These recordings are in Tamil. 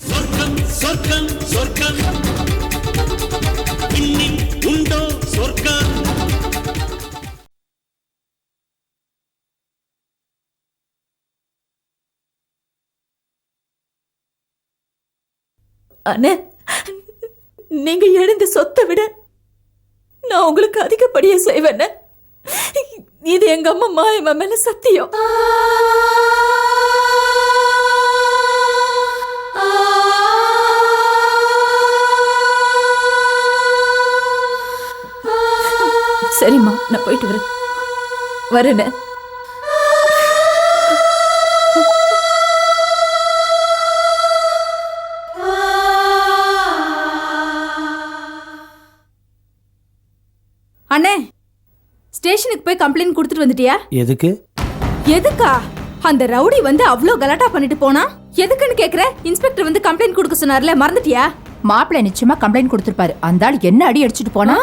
சொர்க்கம் சொர்க்கம் சொர்க்கம். இன்னி உண்டோ சொர்க்கம்? அண்ணே நீங்க எழுந்த சொத்தை விட நான் உங்களுக்கு அதிகப்படியா செய்வேன் இது எங்க அம்மா மாயம்மா மேல சத்தியம். சரிம்மா நான் போயிட்டு வரேன். வரேனே. போய் கம்ப்ளைண்ட் கொடுத்துட்டு வந்துட்டியா? எதுக்கு? எதுக்கா? அந்த ரவுடி வந்து அவ்ளோ கலாட்டா பண்ணிட்டு போனா? எதுக்குன்னு கேக்குற? இன்ஸ்பெக்டர் வந்து கம்ப்ளைண்ட் கொடுக்க சொன்னார்ல மறந்துட்டியா? மாப்பிள்ளை நிச்சயமா கம்ப்ளைண்ட் கொடுத்திருப்பாரு. அந்த ஆள் என்ன அடி அடிச்சிட்டு போனா?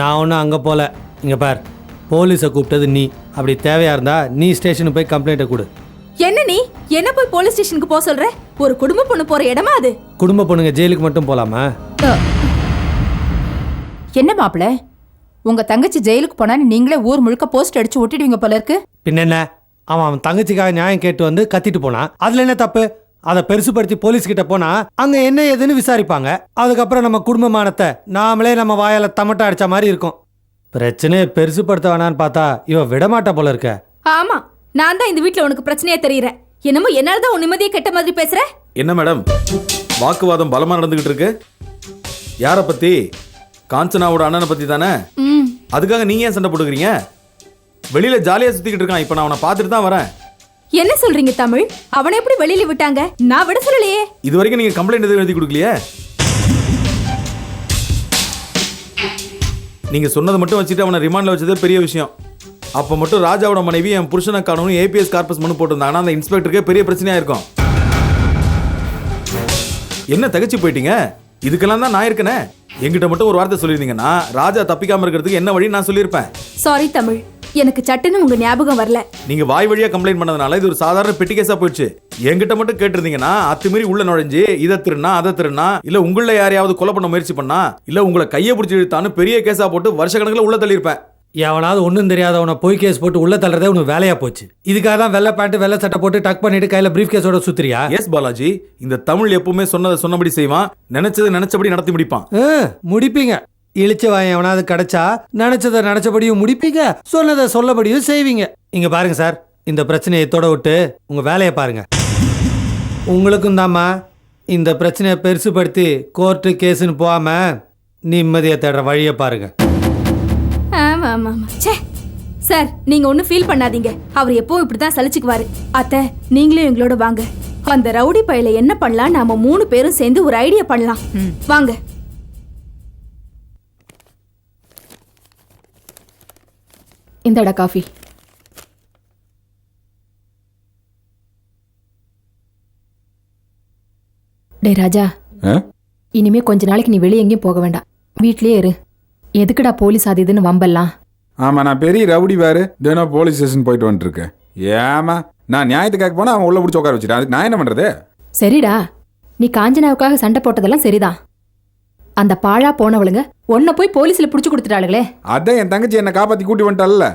நான் ஒன்றும் அங்கே போல. இங்கே பார் போலீஸை கூப்பிட்டது நீ. அப்படி தேவையா இருந்தா நீ ஸ்டேஷனுக்கு போய் கம்ப்ளைண்ட்டை கொடு. என்ன நீ? என்ன போய் போலீஸ் ஸ்டேஷனுக்கு போக சொல்ற? ஒரு குடும்ப பொண்ணு போற இடமா அது? குடும்ப பொண்ணுங்க ஜெயிலுக்கு மட்டும் போகலாமா என்ன மாப்பிள்ளை? உங்க தங்கச்சி ஜெயிலுக்கு போனான்னு நீங்களே ஊர் முழுக்க போஸ்ட் அடிச்சு ஒட்டிடுவீங்க போல இருக்கு. பின்ன என்ன அவன் அவன் தங்கச்சிக்காக நியாயம் கேட்டு வந்து கத்திட்டு போனான் அதில் என்ன தப்பு? அதை பெருசுப்படுத்தி போலீஸ் கிட்ட போனா அங்க என்ன ஏதுன்னு விசாரிப்பாங்க. அதுக்கப்புறம் நம்ம குடும்பமானத்தை நாமளே நம்ம வாயால தமட்டை அடிச்ச மாதிரி இருக்கும். பிரச்சனையை பெருசுப்படுத்த வேணான்னு பார்த்தா இவ விடமாட்டா போல இருக்க. ஆமா நான் தான் இந்த வீட்ல உனக்கு பிரச்சனையா தெரியறேன். என்னமோ என்னாலதான் உன் நிம்மதியை கெட்ட மாதிரி பேசுற? என்ன மேடம் வாக்குவாதம் பலமா நடந்துகிட்டு இருக்கு? யார பத்தி? காஞ்சனாவோட அண்ணனை பத்தி தானே? அதுக்காக நீங்க ஏன் சண்டை போட்டுக்கிறீங்க? வெளியில ஜாலியா சுத்திக்கிட்டு இருக்கான். இப்ப நான் அவனை பார்த்துட்டு தான் வரேன். என்ன சொல்றீங்க தமிழ்? அவனை எப்படி வெளியில விட்டாங்க? நான் விட சொல்லலையே. இது வரைக்கும் நீங்க கம்ப்ளைண்ட் எதுவும் எழுதி கொடுக்கலையே? நீங்க சொன்னதை மட்டும் வச்சுட்டு அவனை ரிமாண்ட்ல வச்சதே பெரிய விஷயம். அப்ப மட்டும் ராஜாவோட மனைவி என் புருஷனை காணணும் ஏபிஎஸ் கார்பஸ் மனு போட்டிருந்தாங்கன்னா அந்த இன்ஸ்பெக்டருக்கே பெரிய பிரச்சனையா இருக்கும். என்ன தகச்சு போயிட்டீங்க? இதுக்கெல்லாம் தான் நான் இருக்கனே. என்கிட்ட மட்டும் ஒரு வார்த்தை சொல்லியிருந்தீங்கன்னா ராஜா தப்பிக்காம இருக்கிறதுக்கு என்ன வழி நான் சொல்லியிருப்பேன்? சாரி தமிழ். எனக்கு சட்டுன்னு உங்க ஞாபகம் வரல. நீங்க வாய் வழியா கம்ப்ளைண்ட் பண்ணதுனால இது ஒரு சாதாரண பெட்டி கேஸா போயிடுச்சு. என்கிட்ட மட்டும் கேட்டிருந்தீங்கன்னா அத்துமீறி உள்ள நுழைஞ்சு இதை திருனா அதை திருனா இல்ல உங்கள யாரையாவது கொலை பண்ண முயற்சி பண்ணா இல்ல உங்களை கையை பிடிச்சி இழுத்தான்னு பெரிய கேஸா போட்டு வருஷ கணக்குல உள்ள தள்ளியிருப்பேன். எவனாவது ஒன்றும் தெரியாதவனை பொய் கேஸ் போட்டு உள்ள தள்ளுறதே உனக்கு வேலையா போச்சு. இதுக்காக தான் வெள்ளை பேண்ட் வெள்ளை சட்டை போட்டு டக் பண்ணிட்டு கையில பிரீஃப் கேஸோட சுத்துறியா? எஸ் பாலாஜி. இந்த தமிழ் எப்பவுமே சொன்னதை சொன்னபடி செய்வான். நினைச்சதை நினைச்சபடி நடத்தி முடிப்பான். முடிப்பீங்க. இழிச்ச வாயம் எவனாவது கிடைச்சா நினைச்சதை நினைச்சபடியும் முடிப்பீங்க. சொன்னதை சொல்லபடியும் செய்வீங்க. இங்க பாருங்க சார் இந்த பிரச்சனையை தொட விட்டு உங்க வேலையை பாருங்க. உங்களுக்கும் தாம்மா இந்த பிரச்சனையை பெருசுபடுத்தி கோர்ட்டு கேஸுன்னு போகாம நிம்மதியை தேடுற வழியை பாருங்க. ஆமா ஆமா. ச்சே! சார் நீங்க ஒன்றும் ஃபீல் பண்ணாதீங்க. அவர் எப்பவும் இப்படிதான் சலிச்சுக்குவாரு. அத்தை நீங்களும் எங்களோட வாங்க. அந்த ரவுடி பையில என்ன பண்ணலாம்? நாம மூணு பேரும் சேர்ந்து ஒரு ஐடியா பண்ணலாம். வாங்க. இந்தடா காஃபி. டேய் ராஜா? இனிமே கொஞ்ச நாளைக்கு நீ வெளியே எங்கேயும் போக வேண்டாம். வீட்லயே இரு. எதுக்குடா போலீஸ் அது இதுன்னு வம்பெல்லாம்? ஆமா நான் பெரிய ரவுடி வேறு. தினம் போலீஸ் ஸ்டேஷன் போயிட்டு வந்துருக்கேன் ஏமா நான் நியாயத்துக்காக போனா அவன் உள்ள பிடிச்சி உட்கார வச்சுட்டான் அதுக்கு நான் என்ன பண்றது? சரிடா. நீ காஞ்சனாவுக்காக சண்டை போட்டதெல்லாம் சரிதான். அந்த பாழா போனவளுங்க உன்னை போய் போலீஸ்ல புடிச்சு கொடுத்துட்டாளுங்களே அதான் என் தங்கச்சி என்னை காப்பாத்தி கூட்டி வந்துட்டால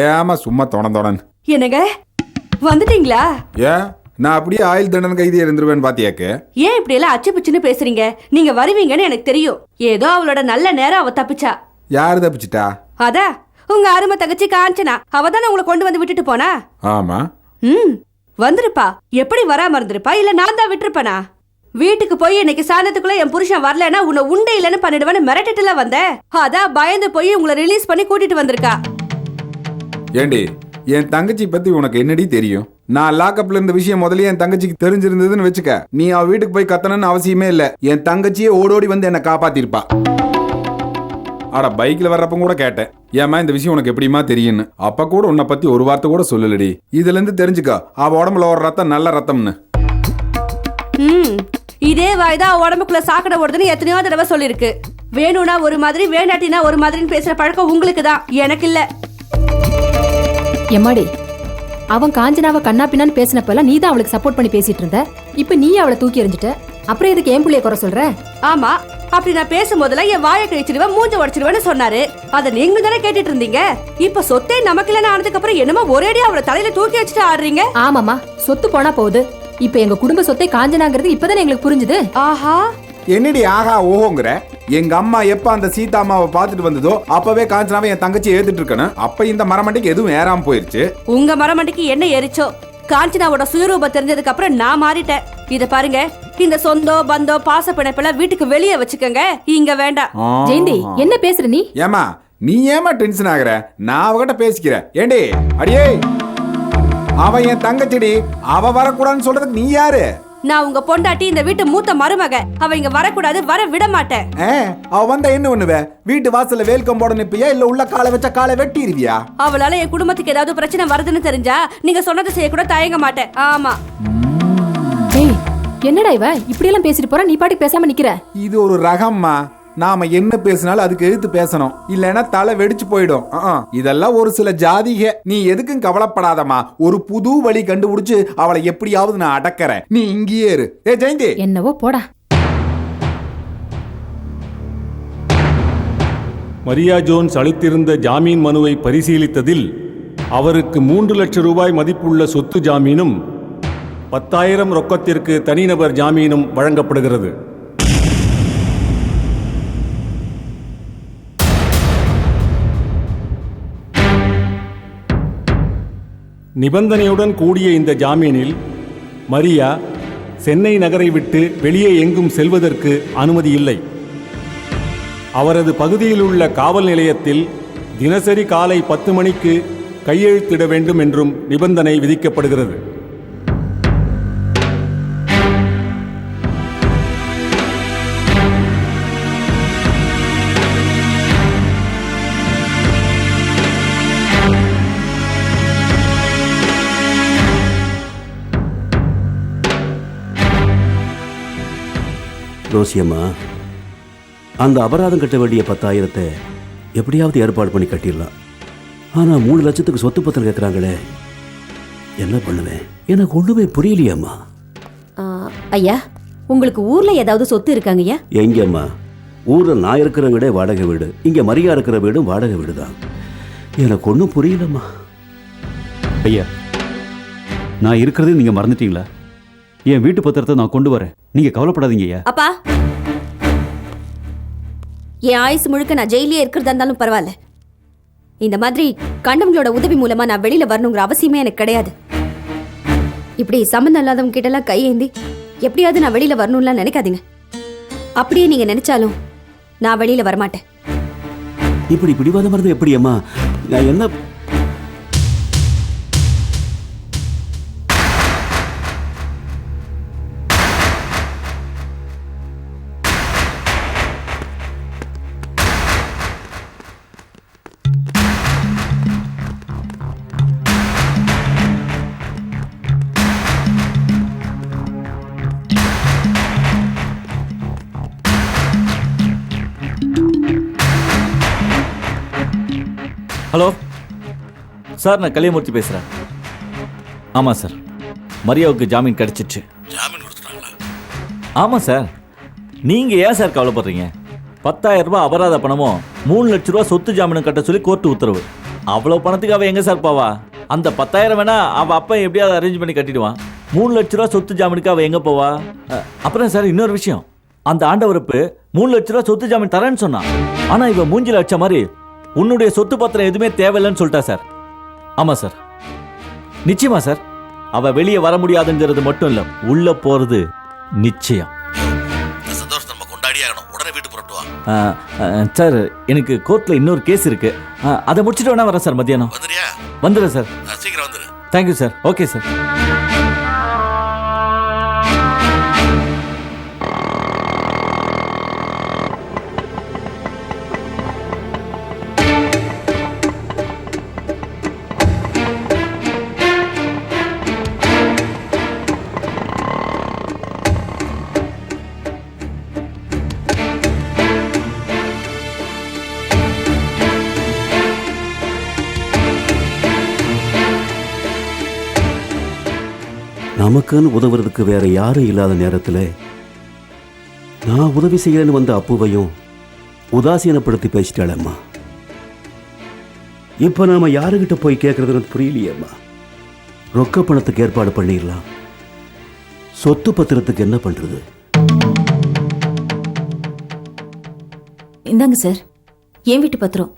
ஏமா சும்மா தொண தொடன் என்னங்க? வந்துட்டீங்களா? ஏன் நான் அப்படியே ஆயுள் தண்டனை கைதியா இருந்துருவேன்னு பாத்தியாக்கு? ஏன் இப்படி எல்லாம் அச்சு பிச்சுன்னு பேசுறீங்க? நீங்க வருவீங்கன்னு எனக்கு தெரியும். ஏதோ அவளோட நல்ல நேரம் அவ தப்பிச்சா. யாரு தப்பிச்சிட்டா? அதா உங்க அருமை தங்கச்சி காஞ்சனா. அவ தானே உங்களை கொண்டு வந்து விட்டுட்டு போனா? ஆமா. ம் வந்திருப்பா. எப்படி வராம இருந்திருப்பா இல்ல நான் தான் விட்டுருப்பனா? வீட்டுக்கு போய் இன்னைக்கு சாயந்தரத்துக்குள்ள என் புருஷன் வரலன்னா உன்னை உண்டை இல்லைன்னு பண்ணிடுவேன்னு மிரட்டிட்டுல வந்தேன் அதான் பயந்து போய் உங்களை ரிலீஸ் பண்ணி கூட்டிட்டு வந்திருக்கா. ஏண்டி என் தங்கச்சி பத்தி உனக்கு என்னடி தெரியும்? நான் லாக்கப்ல இருந்த விஷயம் முதல்ல என் தங்கச்சிக்கு தெரிஞ்சிருந்ததுன்னு வச்சுக்க. நீ அவ வீட்டுக்கு போய் கத்தணும்னு அவசியமே இல்ல. என் தங்கச்சியே ஓடோடி வந்து என்னை காப்பாத்திருப்பா. அட பைக்ல வர்றப்ப கூட கேட்டேன். ஏமா இந்த விஷயம் உனக்கு எப்படிமா தெரியும்னு? அப்ப கூட உன்னை பத்தி ஒரு வார்த்தை கூட சொல்லலடி. இதுல இருந்து தெரிஞ்சுக்கோ அவ உடம்புல ஒரு ரத்தம் நல்ல ரத்தம்னு. ம் இதே வாய்தான் அவ உடம்புக்குள்ள சாக்கடை ஓடுதுன்னு எத்தனையோ தடவை சொல்லிருக்கு. வேணும்னா ஒரு மாதிரி வேண்டாட்டினா ஒரு மாதிரின்னு பேசுற பழக்கம் உங்களுக்கு தான். எனக்கு இல்ல. எம்மாடி அவன் காஞ்சனாவை கண்ணா பின்னான்னு பேசினப்பெல்லாம் நீ தான் அவளுக்கு சப்போர்ட் பண்ணி பேசிட்டு இருந்த. இப்ப நீ அவளை தூக்கி எறிஞ்சிட்ட. அப்புறம் எதுக்கு என் புள்ளைய குறை சொல்ற? ஆமா அப்படி நான் பேசும்போதெல்லாம் என் வாயை கழிச்சிடுவேன் மூஞ்ச உடச்சிடுவேன்னு சொன்னாரு. அதை நீங்க தானே கேட்டுட்டு இருந்தீங்க? இப்ப சொத்தே நமக்கு இல்லைன்னு ஆனதுக்கு அப்புறம் என்னமோ ஒரேடி அவரை தலையில தூக்கி வச்சுட்டு ஆடுறீங்க? ஆமாமா சொத்து போனா போகுது. இப்ப எங்க குடும்ப சொத்தை காஞ்சனாங்கிறது இப்பதானே எங்களுக்கு புரிஞ்சுது. ஆஹா. என்னடி ஆகா ஓஹோங்கிற? எங்க அம்மா எப்ப அந்த சீதா அம்மாவை பார்த்துட்டு வந்ததோ அப்பவே காஞ்சனாவை என் தங்கச்சி ஏத்துட்டு இருக்கணும். அப்ப இந்த மரமண்டைக்கு எதுவும் ஏறாம போயிருச்சு. உங்க மரமண்டிக்கு என்ன எரிச்சோ காஞ்சனாவோட சுயரூபம் தெரிஞ்சதுக்கு அப்புறம் நான் மாறிட்டேன். இத பாருங்க. இந்த சொந்தம் பந்தம் பாச பிணைப்பெல்லாம் வீட்டுக்கு வெளியே வச்சுக்கோங்க. இங்க வேண்டாம். ஜெயந்தி என்ன பேசுற நீ? ஏமா நீ ஏமா டென்ஷன் ஆகுற? நான் அவகிட்ட பேசிக்கிறேன். ஏண்டி? அடியே! அவ என் தங்கச்சிடி. அவ வரக்கூடாதுன்னு சொல்றதுக்கு நீ யாரு? நான் உங்க பொண்டாட்டி இந்த வீட்டு மூத்த மருமக. அவ இங்க வரக்கூடாது வர விட மாட்டேன். அவ வந்தா என்ன பண்ணுவ? வீட்டு வாசல்ல வேல்கம் போட நிப்பியா? இல்ல உள்ள காலை வச்சா காலை வெட்டிடுவியா? அவளால என் குடும்பத்துக்கு ஏதாவது பிரச்சனை வருதுன்னு தெரிஞ்சா நீங்க சொன்னதை செய்ய கூட தயங்க மாட்டேன். ஆமா. என்னடா இவ? இப்படி எல்லாம் பேசிட்டு போற? நீ பாட்டுக்கு பேசாம நிக்கிற. இது ஒரு ரகம்மா. நாம என்ன பேசினாலும் அதுக்கு எதிர்த்து பேசணும். இல்லைன்னா தலை வெடிச்சு போயிடும். இதெல்லாம் ஒரு சில ஜாதிக. நீ எதுக்கும் கவலைப்படாதம்மா. ஒரு புது வழி கண்டுபிடிச்சு அவளை எப்படியாவது நான் அடக்கறேன். நீ இங்கேயே இரு. ஏ ஜெயந்தி. என்னவோ போடா. மரியா ஜோன்ஸ் அளித்திருந்த ஜாமீன் மனுவை பரிசீலித்ததில் அவருக்கு மூன்று லட்சம் ரூபாய் மதிப்புள்ள சொத்து ஜாமீனும் பத்தாயிரம் ரொக்கத்திற்கு தனிநபர் ஜாமீனும் வழங்கப்படுகிறது. நிபந்தனையுடன் கூடிய இந்த ஜாமீனில் மரியா சென்னை நகரை விட்டு வெளியே எங்கும் செல்வதற்கு அனுமதி இல்லை. அவரது பகுதியில் உள்ள காவல் நிலையத்தில் தினசரி காலை பத்து மணிக்கு கையெழுத்திட வேண்டும் என்றும் நிபந்தனை விதிக்கப்படுகிறது. ரோசியம்மா அந்த அபராதம் கட்ட வேண்டிய பத்தாயிரத்தை எப்படியாவது ஏற்பாடு பண்ணி கட்டிடலாம். ஆனால் மூணு லட்சத்துக்கு சொத்து பத்திரம் கேட்குறாங்களே என்ன பண்ணுவேன்? எனக்கு ஒன்றுமே புரியலையம்மா. ஐயா உங்களுக்கு ஊர்ல ஏதாவது சொத்து இருக்காங்கய்யா எங்கேம்மா? ஊரில் நான் இருக்கிற வீடே வாடகை வீடு. இங்கே மரியா இருக்கிற வீடும் வாடகை வீடு தான் எனக்கு ஒன்றும் புரியலம்மா. ஐயா நான் இருக்கிறதே நீங்க மறந்துட்டீங்களா? என் வீட்டு பத்திரத்தை நான் கொண்டு வரேன். நீங்க கவலைப்படாதீங்க ஐயா அப்பா. என் ஆயுசு முழுக்க நான் ஜெயிலே இருக்கிறதா இருந்தாலும் பரவாயில்ல. இந்த மாதிரி கண்டவங்களோட உதவி மூலமா நான் வெளியில வரணுங்கிற அவசியமே எனக்கு கிடையாது. இப்படி சம்மந்தம் இல்லாதவங்க கிட்ட எல்லாம் கையேந்தி எப்படியாவது நான் வெளியில வரணும்லாம் நினைக்காதீங்க. அப்படியே நீங்க நினைச்சாலும் நான் வெளியில வரமாட்டேன். இப்படி பிடிவாதம் இருந்து எப்படியம்மா? நான் என்ன ஹலோ. சார் நான் கலியமூர்த்தி பேசுகிறேன் ஆமாம் சார். மரியாவுக்கு ஜாமீன் கிடைச்சிச்சு. ஜாமீன் கொடுத்துட்டாங்களா? ஆமாம் சார். நீங்கள் ஏன் சார் கவலைப்படுறீங்க? பத்தாயிரம் ரூபாய் அபராத பணமும் மூணு லட்ச ரூபா சொத்து ஜாமீனும் கட்ட சொல்லி கோர்ட்டு உத்தரவு. அவ்வளோ பணத்துக்கு அவள் எங்கே சார் போவா? அந்த பத்தாயிரம் வேணா அவள் அப்பா எப்படியாவது அரேஞ்ச் பண்ணி கட்டிடுவான் மூணு லட்ச ரூபா சொத்து ஜாமீனுக்கு அவள் எங்கே போவா? அப்புறம் சார் இன்னொரு விஷயம். அந்த ஆண்டவரப்பு மூணு லட்ச ரூபா சொத்து ஜாமீன் தரேன்னு சொன்னான். ஆனால் இவன் மூஞ்சில அடிச்ச மாதிரி உன்னுடைய சொத்து பத்திரம் எதுவுமே தேவையில்லைன்னு சொல்லிட்டா சார். ஆமாம் சார். நிச்சயமா சார். அவ வெளியே வர முடியாதுங்கிறது மட்டும் இல்ல உள்ள போறது நிச்சயம். சார் எனக்கு கோர்ட்ல இன்னொரு கேஸ் இருக்கு. அதை முடிச்சுட்டு வேணா வரேன் சார் மத்தியானம். வந்துடுறேன் சார். சீக்கிரம் வந்துரு. தேங்க்யூ சார் ஓகே சார் நமக்குன்னு உதவுறதுக்கு வேற யாரும் இல்லாத நேரத்தில் நான் உதவி செய்யறேன்னு வந்த அப்புவையும் உதாசீனப்படுத்தி பேசிட்டாளேம்மா. இப்போ நாம யாருக்கிட்ட போய் கேட்கறதுன்னு புரியலையேம்மா. ரொக்க பணத்துக்கு ஏற்பாடு பண்ணிடலாம். சொத்து பத்திரத்துக்கு என்ன பண்றது? இந்தாங்க சார். என் வீட்டு பத்திரம்.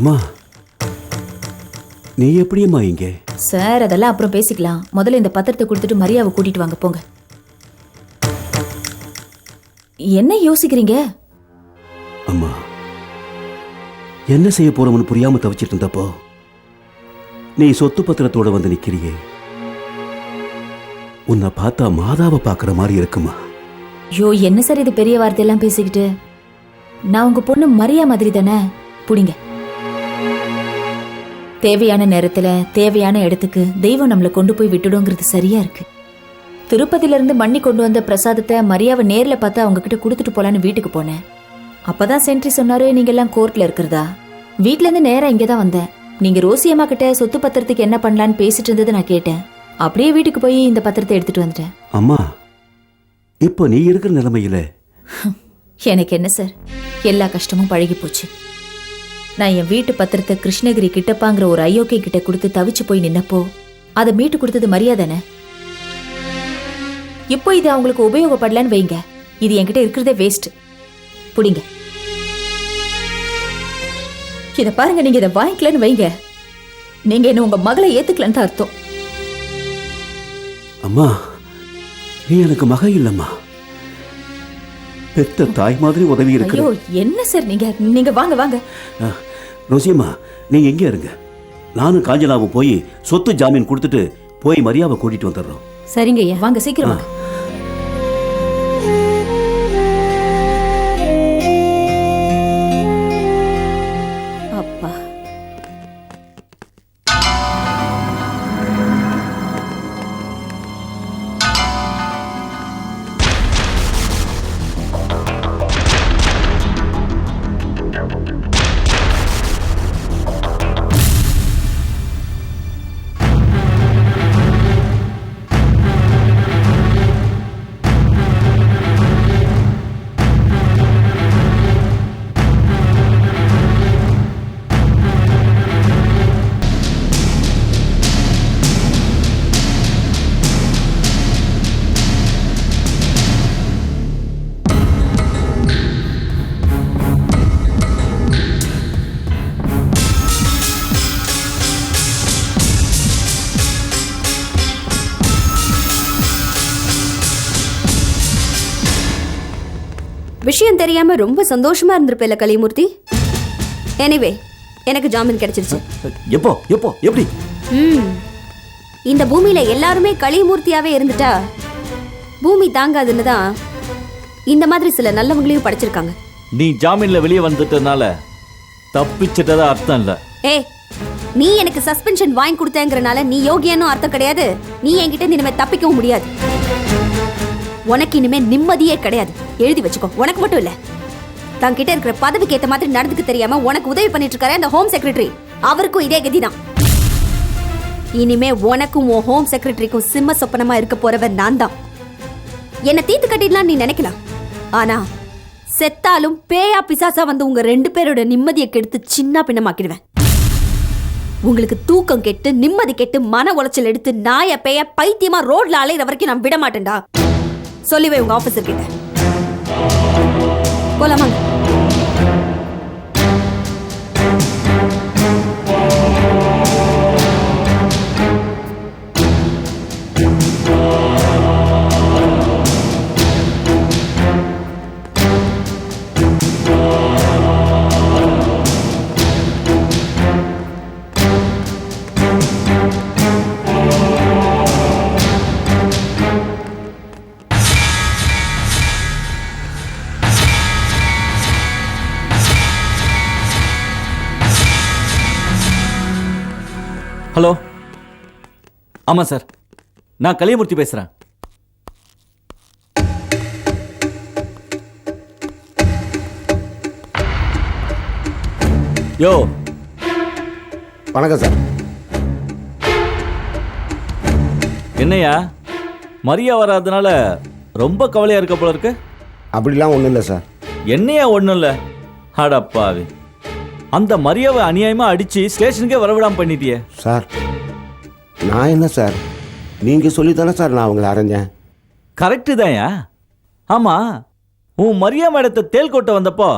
அம்மா நீ எப்படியம்மா இங்கே? சார் அதெல்லாம் அப்புறம் பேசிக்கலாம். முதல்ல இந்த பத்திரத்தை கொடுத்துட்டு மரியாவை கூட்டிட்டு வாங்க போங்க. என்ன யோசிக்கிறீங்க? அம்மா என்ன செய்ய போறோம்னு புரியாம தவிச்சிட்டு இருந்தப்போ நீ சொத்து பத்திரத்தோட வந்து நிக்கிறியே. உன்னை பார்த்தா மாதாவை பார்க்குற மாதிரி இருக்குமா? ஐயோ என்ன சார் இது பெரிய வார்த்தையெல்லாம் பேசிக்கிட்டு? நான் உங்க பொண்ணு மரியா மாதிரி தானே? புடிங்க. தேவையான நேரத்துல தேவையான இடத்துக்கு தெய்வம் நம்மளை கொண்டு போய் விட்டுடுங்கிறது சரியா இருக்கு. திருப்பதில இருந்து மண்ணி கொண்டு வந்த பிரசாதத்தை மரியாவை நேர்ல பார்த்து அவங்க கிட்ட கொடுத்துட்டு போலான்னு வீட்டுக்கு போனேன். அப்பதான் சென்ட்ரி சொன்னாரு நீங்க எல்லாம் கோர்ட்ல இருக்கிறதா? வீட்ல இருந்து நேரா இங்க தான் வந்தேன். நீங்க ரோசி அம்மா கிட்ட சொத்து பத்திரத்துக்கு என்ன பண்ணலான்னு பேசிட்டு இருந்ததை நான் கேட்டேன். அப்படியே வீட்டுக்கு போய் இந்த பத்திரத்தை எடுத்துட்டு வந்துட்டேன். அம்மா இப்போ நீ இருக்கிற நிலைமையில? எனக்கு என்ன சார்? எல்லா கஷ்டமும் பழகி போச்சு நான் என் வீட்டு பத்திரத்தை கிருஷ்ணகிரி கிட்டப்பாங்கிற ஒரு ஐயோக்கிய கிட்ட கொடுத்து தவிச்சு போய் நின்னப்போ அதை மீட்டு கொடுத்தது மரியாதைனே இப்போ இது அவங்களுக்கு உபயோகப்படலன்னு வைங்க. இது என்கிட்ட இருக்கிறதே வேஸ்ட் புடிங்க. இதை பாருங்க நீங்க இதை வாங்கிக்கலன்னு வைங்க. நீங்க என்ன உங்க மகளை ஏத்துக்கலன்னு தான் அர்த்தம். அம்மா நீ எனக்கு மக இல்லம்மா. பெத்த தாய் மாதிரி உதவி இருக்கிற ஐயோ என்ன சார் நீங்க? நீங்க வாங்க வாங்க. ரோசியம்மா நீங்க எங்கே இருங்க. நானும் காஞ்சனாவும் போய் சொத்து ஜாமீன் கொடுத்துட்டு போய் மரியாவை கூட்டிட்டு வந்துடுறோம். சரிங்க ஐயா வாங்க சீக்கிரம் வாங்க. விஷயம் தெரியாம ரொம்ப சந்தோஷமா இருந்திருப்பேல கலிமூர்த்தி? எனிவே எனக்கு ஜாமீன் கிடைச்சிருச்சு. எப்போ எப்போ எப்படி? ம். இந்த பூமியில எல்லாருமே களிமூர்த்தியாவே இருந்துட்டா பூமி தாங்காதுன்னு தான் இந்த மாதிரி சில நல்லவங்களையும் படைச்சிருக்காங்க. நீ ஜாமீன்ல வெளியே வந்துட்டனால தப்பிச்சிட்டதா அர்த்தம் இல்ல. ஏய் நீ எனக்கு சஸ்பென்ஷன் வாங்கி கொடுத்தேங்கிறனால நீ யோகியானும் அர்த்தம் கிடையாது. நீ என்கிட்ட இனிமே தப்பிக்கவும் முடியாது. உனக்கு இனிமே நிம்மதியே கிடையாது. எழுதி வச்சுக்கோ. உனக்கு மட்டும் இல்ல. தங்கிட்ட இருக்கிற பதவிக்கு ஏத்த மாதிரி நடந்துக்க தெரியாம உனக்கு உதவி பண்ணிட்டு இருக்காரு அந்த ஹோம் செக்ரட்டரி அவருக்கும் இதே கதிதான். இனிமே உனக்கும் உன் ஹோம் செக்ரட்டரிக்கும் சிம்ம சொப்பனமா இருக்க போறவன் நான் தான் என்ன தீத்து கட்டிடலாம் நீ நினைக்கலாம். ஆனா செத்தாலும் பேயா பிசாசா வந்து உங்க ரெண்டு பேரோட நிம்மதியை கெடுத்து சின்ன பின்னமாக்கிடுவேன். உங்களுக்கு தூக்கம் கெட்டு நிம்மதி கெட்டு மன உளைச்சல் எடுத்து நாய பேய பைத்தியமா ரோட்ல அலையிற வரைக்கும் நான் விட மாட்டேன்டா சொல்லி வை உங்க ஆபீசர் கிட்ட. போலாமா thank you ஹலோ. ஆமா சார். நான் கலியமூர்த்தி பேசுறேன். யோ. வணக்கம் சார். என்னையா? மரியா வராதனால ரொம்ப கவலையா இருக்க போல இருக்கு. அப்படிலாம் ஒன்றும் இல்லை சார். என்னையா ஒன்றும் இல்லை? அடப்பாவி. அந்த மரியாவை அநியாயமா அடிச்சு ஸ்டேஷனுக்கே வரவிடாம பண்ணிட்டியே. சார் நான் என்ன சார்? நீங்கள் சொல்லி தானே சார் நான் அவங்கள அரைஞ்சேன் கரெக்டு தான்யா. ஆமா உன் மரியா மேடத்தை தேல் கொட்ட வந்தப்போ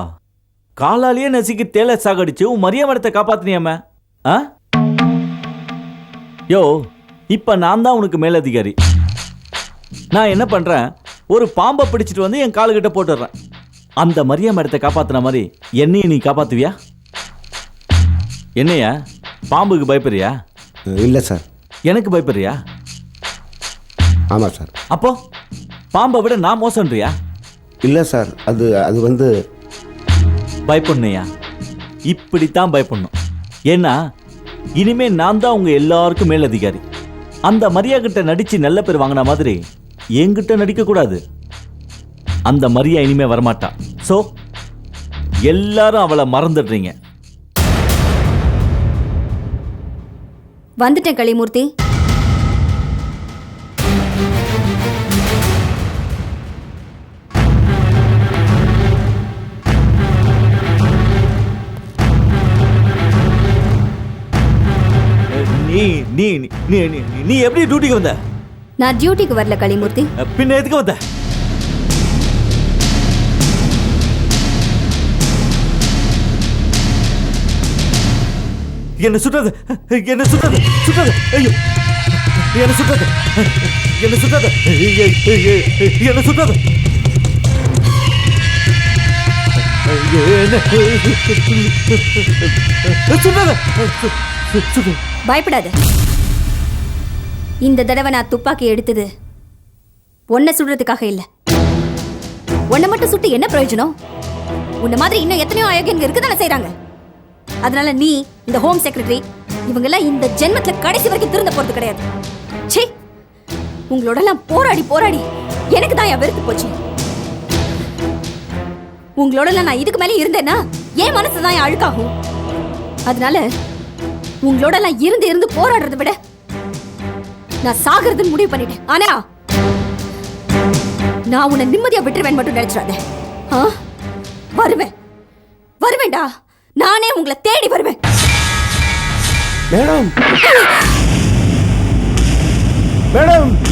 காலாலேயே நசுக்கி தேலை சாகடிச்சு உன் மரியா மேடத்தை காப்பாத்தினியாம? ஆ? யோ இப்ப நான் தான் உனக்கு மேலதிகாரி. நான் என்ன பண்றேன்? ஒரு பாம்பை பிடிச்சிட்டு வந்து என் காலுகிட்ட போட்டுடுறேன். அந்த மரியா மேடத்தை காப்பாத்துன மாதிரி என்னையும் நீ காப்பாத்துவியா? என்னையா? பாம்புக்கு பயப்படுறியா? இல்லை சார். எனக்கு பயப்படுறியா? ஆமாம் சார். அப்போ பாம்பை விட நான் மோசம்ன்றியா? இல்லை சார். அது அது வந்து பயப்படணையா இப்படித்தான் பயப்படணும். ஏன்னா இனிமே நான் தான் உங்க எல்லாருக்கும் மேலதிகாரி. அந்த மரியா கிட்ட நடிச்சு நல்ல பேர் வாங்கின மாதிரி என்கிட்ட நடிக்க கூடாது. அந்த மரியா இனிமே வரமாட்டா. சோ எல்லாரும் அவளை மறந்துடுறீங்க. வந்துட்டேன் களிமூர்த்தி நீ நீ நீ நீ நீ எப்படி டியூட்டிக்கு வந்த? நான் டியூட்டிக்கு வரல களிமூர்த்தி பின்ன எதுக்கு வந்த? என்ன சுட்டது? என்ன சுட்டது? சுட்டது? ஐயோ. என்ன சுட்டது? என்ன சுட்டது? என்ன சுட்டது? பயப்படாத. இந்த தடவை நான் துப்பாக்கி எடுத்தது உன்னை சுடுறதுக்காக இல்ல. உன்னை மட்டும் சுட்டு என்ன பிரயோஜனம்? உன்ன மாதிரி இன்னும் எத்தனையோ அயோக்கியங்க இருக்கு தானே செய்றாங்க? அதனால நீ இந்த ஹோம் செக்ரட்டரி இவங்கெல்லாம் இந்த ஜென்மத்துல கடைசி வரைக்கும் திருந்த போறது கிடையாது. சே உங்களோட எல்லாம் போராடி போராடி எனக்கு தான் என் வெறுத்து போச்சு. உங்களோட நான் இதுக்கு மேலே இருந்தேன்னா என் மனசு தான் என் அழுக்காகும். அதனால உங்களோட எல்லாம் இருந்து இருந்து போராடுறதை விட நான் சாகிறதுன்னு முடிவு பண்ணிட்டேன். ஆனா நான் உன்னை நிம்மதியா விட்டுருவேன் மட்டும் நினைச்சிடாத. ஆ? வருவேன். வருவேன்டா. நானே உங்களை தேடி வருவேன். மேடம்! மேடம்!